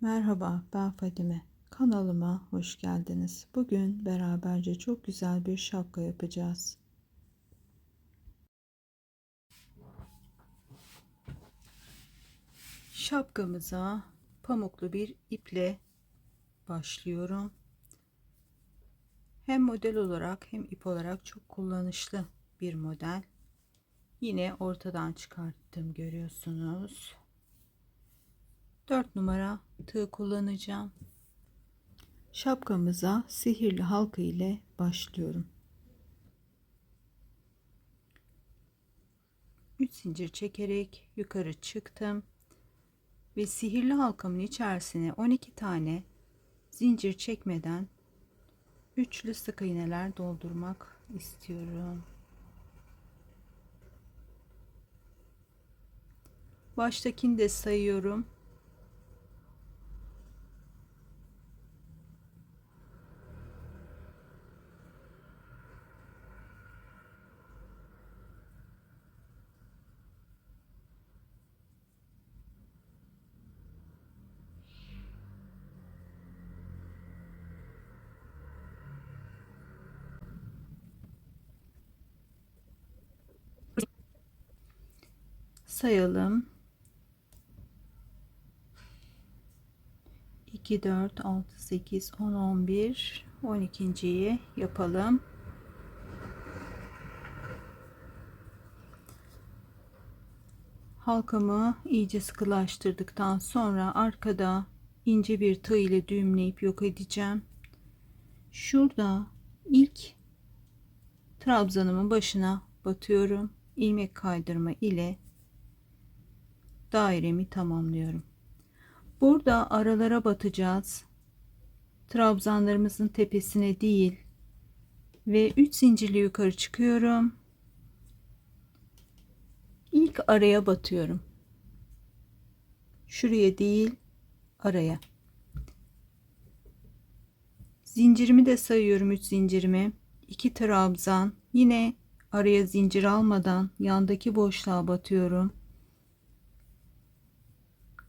Merhaba, ben Fadime. Kanalıma hoş geldiniz. Bugün beraberce çok güzel bir şapka yapacağız. Şapkamıza pamuklu bir iple başlıyorum. Hem model olarak hem ip olarak çok kullanışlı bir model. Yine ortadan çıkarttım görüyorsunuz. 4 numara tığ kullanacağım. Şapkamıza sihirli halka ile başlıyorum. 3 zincir çekerek yukarı çıktım ve sihirli halkamın içerisine 12 tane zincir çekmeden üçlü sık iğneler doldurmak istiyorum. Baştakini de sayıyorum. Sayalım. 2 4 6 8 10 11 12.yi yapalım. Halkamı iyice sıkılaştırdıktan sonra arkada ince bir tığ ile düğümleyip yok edeceğim. Şurada ilk trabzanımın başına batıyorum. ilmek kaydırma ile dairemi tamamlıyorum. Burada aralara batacağız. Trabzanlarımızın tepesine değil ve 3 zincirli yukarı çıkıyorum. İlk araya batıyorum. Şuraya değil, araya. Zincirimi de sayıyorum 3 zincirimi. 2 trabzan. Yine araya zincir almadan yandaki boşluğa batıyorum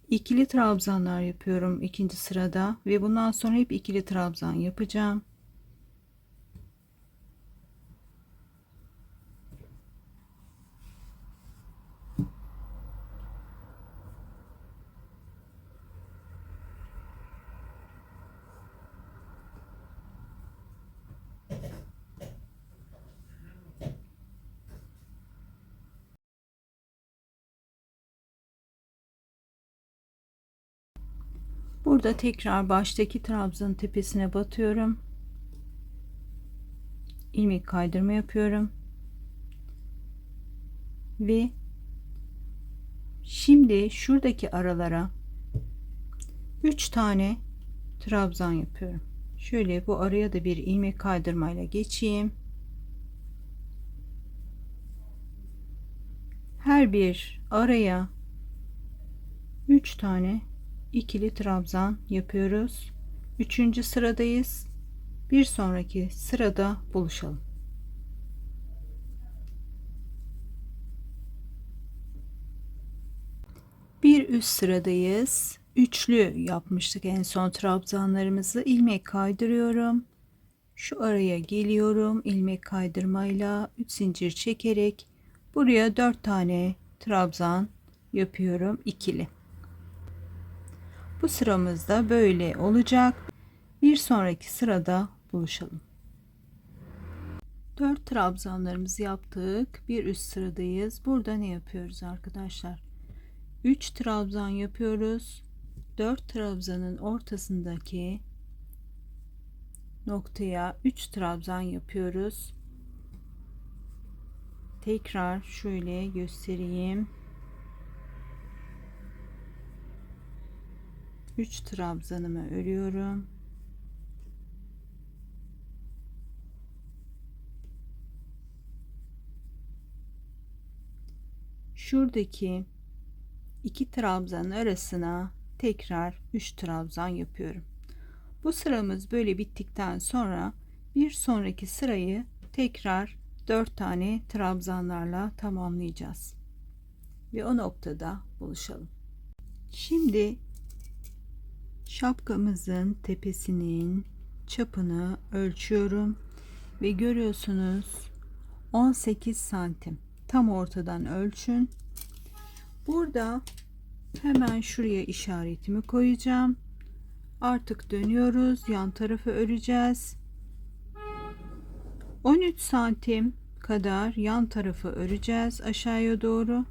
ikili trabzanlar yapıyorum ikinci sırada ve bundan sonra hep ikili trabzan yapacağım. Burada tekrar baştaki trabzanın tepesine batıyorum. ilmek kaydırma yapıyorum. Ve şimdi şuradaki aralara 3 tane trabzan yapıyorum. Şöyle bu araya da bir ilmek kaydırmayla geçeyim. Her bir araya 3 tane ikili trabzan yapıyoruz. Üçüncü sıradayız. Bir sonraki sırada buluşalım. Bir üst sıradayız. Üçlü yapmıştık en son trabzanlarımızı. ilmek kaydırıyorum. Şu araya geliyorum. ilmek kaydırmayla 3 zincir çekerek buraya 4 tane trabzan yapıyorum ikili. Bu sıramızda böyle olacak. Bir sonraki sırada buluşalım. 4 trabzanlarımızı yaptık. Bir üst sıradayız. Burada ne yapıyoruz arkadaşlar? 3 trabzan yapıyoruz. 4 trabzanın ortasındaki noktaya 3 trabzan yapıyoruz. Tekrar şöyle göstereyim. 3 trabzanımı örüyorum. Şuradaki iki trabzan arasına tekrar 3 trabzan yapıyorum. Bu sıramız böyle bittikten sonra bir sonraki sırayı tekrar 4 tane trabzanlarla tamamlayacağız. Ve o noktada buluşalım. Şimdi Şapkamızın tepesinin çapını ölçüyorum ve görüyorsunuz 18 santim. Tam ortadan ölçün. Burada hemen şuraya işaretimi koyacağım. Artık dönüyoruz. Yan tarafı öreceğiz. 13 santim kadar yan tarafı öreceğiz aşağıya doğru.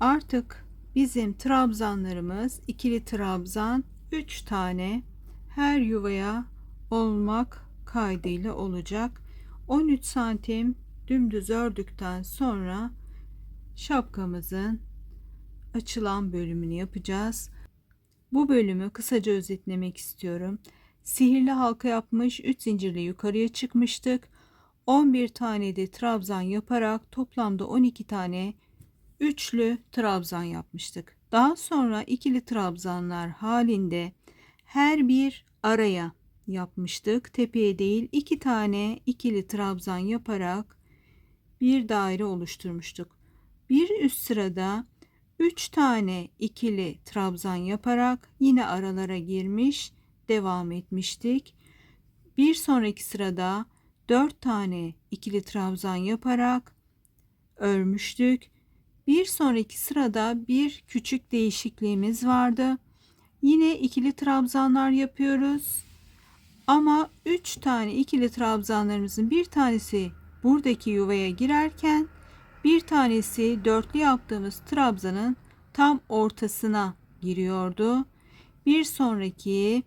Artık bizim trabzanlarımız ikili trabzan 3 tane her yuvaya olmak kaydıyla olacak. 13 santim dümdüz ördükten sonra şapkamızın açılan bölümünü yapacağız. Bu bölümü kısaca özetlemek istiyorum. Sihirli halka yapmış 3 zincirle yukarıya çıkmıştık. 11 tane de trabzan yaparak toplamda 12 tane üçlü trabzan yapmıştık. Daha sonra ikili trabzanlar halinde her bir araya yapmıştık. Tepeye değil iki tane ikili trabzan yaparak bir daire oluşturmuştuk. Bir üst sırada 3 tane ikili trabzan yaparak yine aralara girmiş devam etmiştik. Bir sonraki sırada 4 tane ikili trabzan yaparak örmüştük. Bir sonraki sırada bir küçük değişikliğimiz vardı. Yine ikili trabzanlar yapıyoruz. Ama 3 tane ikili trabzanlarımızın bir tanesi buradaki yuvaya girerken bir tanesi dörtlü yaptığımız trabzanın tam ortasına giriyordu. Bir sonraki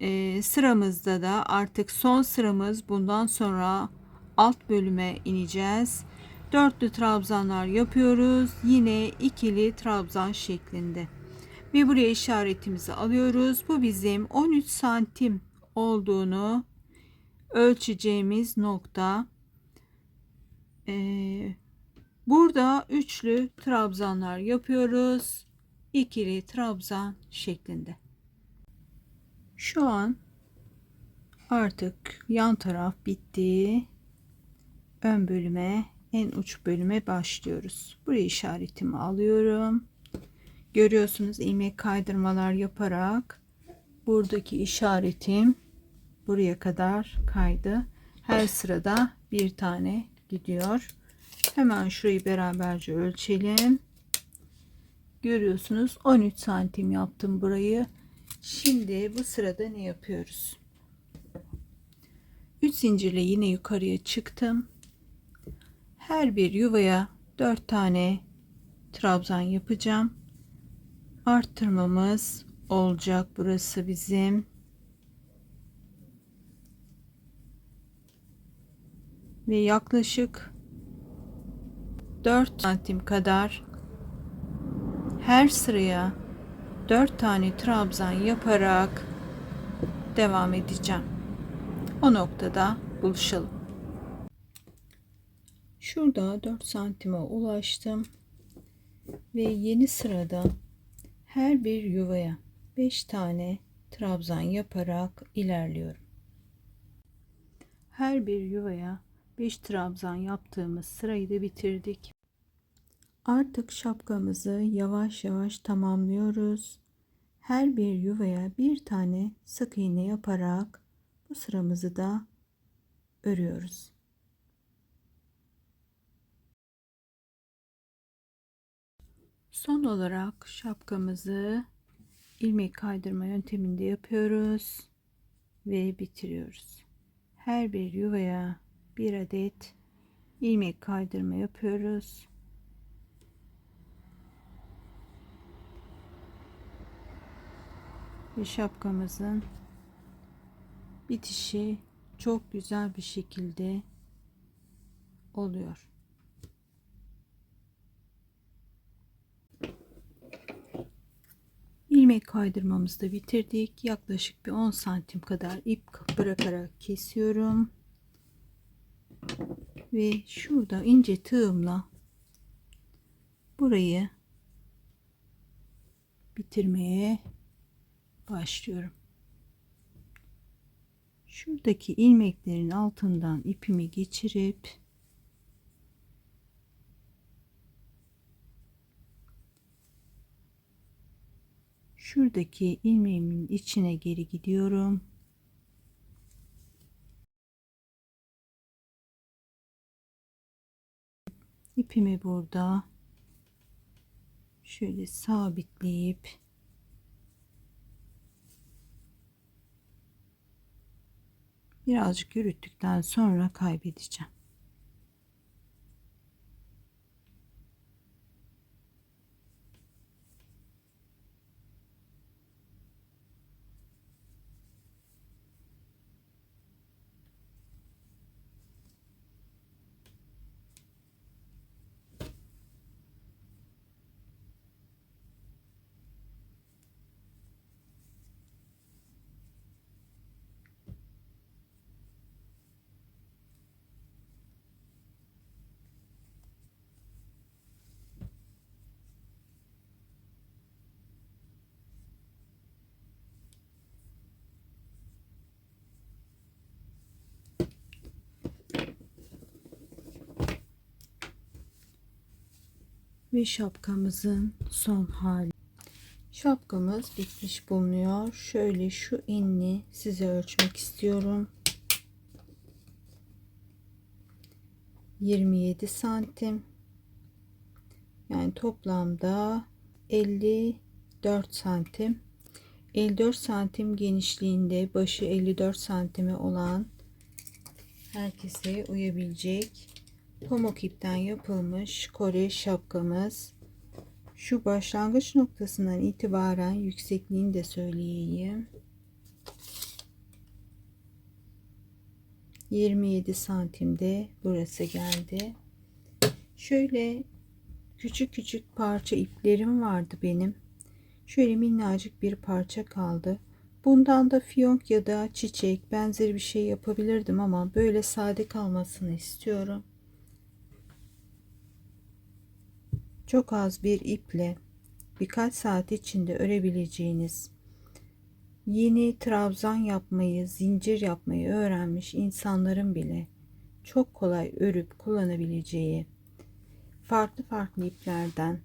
e, sıramızda da artık son sıramız bundan sonra alt bölüme ineceğiz. Dörtlü trabzanlar yapıyoruz. Yine ikili trabzan şeklinde. Ve buraya işaretimizi alıyoruz. Bu bizim 13 santim olduğunu ölçeceğimiz nokta. Ee, burada üçlü trabzanlar yapıyoruz. İkili trabzan şeklinde. Şu an artık yan taraf bitti. Ön bölüme, en uç bölüme başlıyoruz. Buraya işaretimi alıyorum. Görüyorsunuz ilmek kaydırmalar yaparak buradaki işaretim buraya kadar kaydı. Her sırada bir tane gidiyor. Hemen şurayı beraberce ölçelim. Görüyorsunuz 13 santim yaptım burayı. Şimdi bu sırada ne yapıyoruz? 3 zincirle yine yukarıya çıktım. Her bir yuvaya 4 tane trabzan yapacağım. Arttırmamız olacak burası bizim. Ve yaklaşık 4 santim kadar her sıraya 4 tane trabzan yaparak devam edeceğim. O noktada buluşalım. Şurada 4 santime ulaştım. Ve yeni sırada her bir yuvaya 5 tane trabzan yaparak ilerliyorum. Her bir yuvaya 5 trabzan yaptığımız sırayı da bitirdik. Artık şapkamızı yavaş yavaş tamamlıyoruz. Her bir yuvaya bir tane sık iğne yaparak bu sıramızı da örüyoruz. Son olarak şapkamızı ilmek kaydırma yönteminde yapıyoruz ve bitiriyoruz. Her bir yuvaya bir adet ilmek kaydırma yapıyoruz. Ve şapkamızın bitişi çok güzel bir şekilde oluyor. İlmek kaydırmamızı da bitirdik. Yaklaşık bir 10 santim kadar ip bırakarak kesiyorum. Ve şurada ince tığımla burayı bitirmeye başlıyorum. Şuradaki ilmeklerin altından ipimi geçirip Şuradaki ilmeğimin içine geri gidiyorum. İpimi burada şöyle sabitleyip birazcık yürüttükten sonra kaybedeceğim. Ve şapkamızın son hali. Şapkamız bitmiş bulunuyor. Şöyle şu enini size ölçmek istiyorum. 27 santim. Yani toplamda 54 santim. 54 santim genişliğinde başı 54 santime olan herkese uyabilecek pamuk ipten yapılmış Kore şapkamız. Şu başlangıç noktasından itibaren yüksekliğini de söyleyeyim. 27 santimde burası geldi. Şöyle küçük küçük parça iplerim vardı benim. Şöyle minnacık bir parça kaldı. Bundan da fiyonk ya da çiçek benzeri bir şey yapabilirdim ama böyle sade kalmasını istiyorum. Çok az bir iple birkaç saat içinde örebileceğiniz yeni trabzan yapmayı, zincir yapmayı öğrenmiş insanların bile çok kolay örüp kullanabileceği farklı farklı iplerden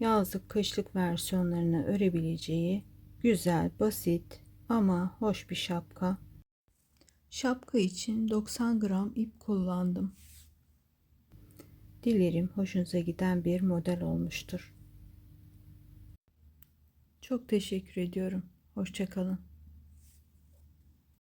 yazlık kışlık versiyonlarını örebileceği güzel, basit ama hoş bir şapka. Şapka için 90 gram ip kullandım. Dilerim hoşunuza giden bir model olmuştur. Çok teşekkür ediyorum. Hoşçakalın.